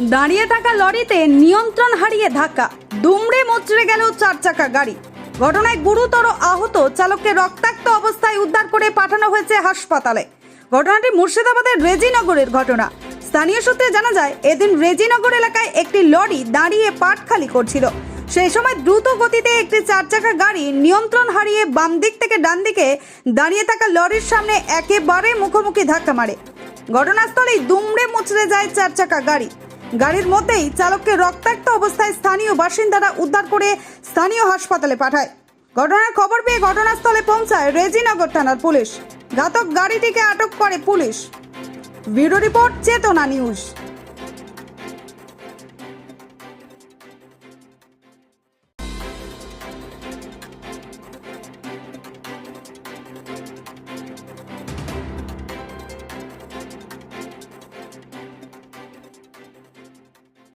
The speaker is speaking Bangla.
দাঁড়িয়ে থাকা লরিতে নিয়ন্ত্রণ হারিয়ে ধাক্কা। দুমড়ে মুচড়ে গেল চার চাকা গাড়ি। ঘটনায় গুরুতর আহত চালককে রক্তাক্ত অবস্থায় উদ্ধার করে পাঠানো হয়েছে হাসপাতালে। ঘটনাটি মুর্শিদাবাদের রেজিনগরের ঘটনা। স্থানীয় সূত্রে জানা যায়, এদিন রেজিনগর এলাকায় একটি লরি দাঁড়িয়ে পাট খালি করছিল। সেই সময় দ্রুত গতিতে একটি চার চাকা গাড়ি নিয়ন্ত্রণ হারিয়ে বাম দিক থেকে ডান দিকে দাঁড়িয়ে থাকা লরির সামনে একেবারে মুখোমুখি ধাক্কা মারে। ঘটনাস্থলেই দুমড়ে মুচড়ে যায় চার চাকা গাড়ি। গাড়ির মধ্যেই চালককে রক্তাক্ত অবস্থায় স্থানীয় বাসিন্দারা উদ্ধার করে স্থানীয় হাসপাতালে পাঠায়। ঘটনার খবর পেয়ে ঘটনাস্থলে পৌঁছায় রেজিনগর থানার পুলিশ। ঘাতক গাড়িটিকে আটক করে police. Bureau report, Chetana news.